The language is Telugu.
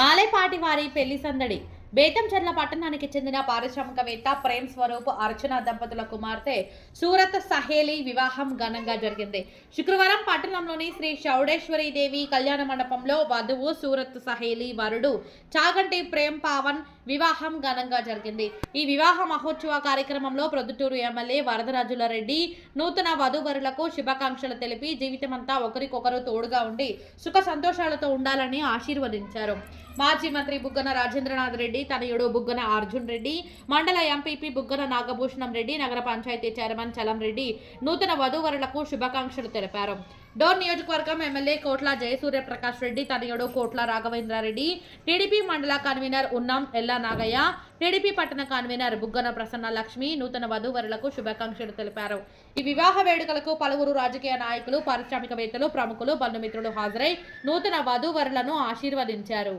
మాలేపాటి వారి పెళ్ళి సందడి. బేతంచెర్ల పట్టణానికి చెందిన పారిశ్రామికవేత్త ప్రేమ్ స్వరూప్ అర్చన దంపతుల కుమార్తె సూరత్ సహేలి వివాహం ఘనంగా జరిగింది. శుక్రవారం పట్టణంలోని శ్రీ చౌడేశ్వరి దేవి కళ్యాణ మండపంలో వధువు సూరత్ సహేలి వరుడు చాగంటి ప్రేమ్ పావన్ వివాహం ఘనంగా జరిగింది. ఈ వివాహ మహోత్సవ కార్యక్రమంలో ప్రొద్దుటూరు ఎమ్మెల్యే వరదరాజుల రెడ్డి నూతన వధూవరులకు శుభాకాంక్షలు తెలిపి జీవితమంతా ఒకరికొకరు తోడుగా ఉండి సుఖ సంతోషాలతో ఉండాలని ఆశీర్వదించారు. మాజీ మంత్రి బుగ్గన రాజేంద్రనాథ్ రెడ్డి తనయుడు బుగ్గన అర్జున్ రెడ్డి మండల ఎంపీపీ బుగ్గన నాగభూషణం రెడ్డి నగర పంచాయతీ చైర్మన్ చలం రెడ్డి నూతన వధూవరులకు శుభాకాంక్షలు తెలిపారు. డోర్ నియోజకవర్గం ఎమ్మెల్యే కోట్ల జయసూర్య ప్రకాష్ రెడ్డి తనయుడు కోట్ల రాఘవేంద్రారెడ్డి టీడీపీ మండల కన్వీనర్ ఉన్నాం ఎల్లా నాగయ్య టీడీపీ పట్టణ కన్వీనర్ బుగ్గన ప్రసన్న లక్ష్మి నూతన వధూవరులకు శుభాకాంక్షలు తెలిపారు. ఈ వివాహ వేడుకలకు పలువురు రాజకీయ నాయకులు పారిశ్రామికవేత్తలు ప్రముఖులు బంధుమిత్రులు హాజరై నూతన వధూవరులను ఆశీర్వదించారు.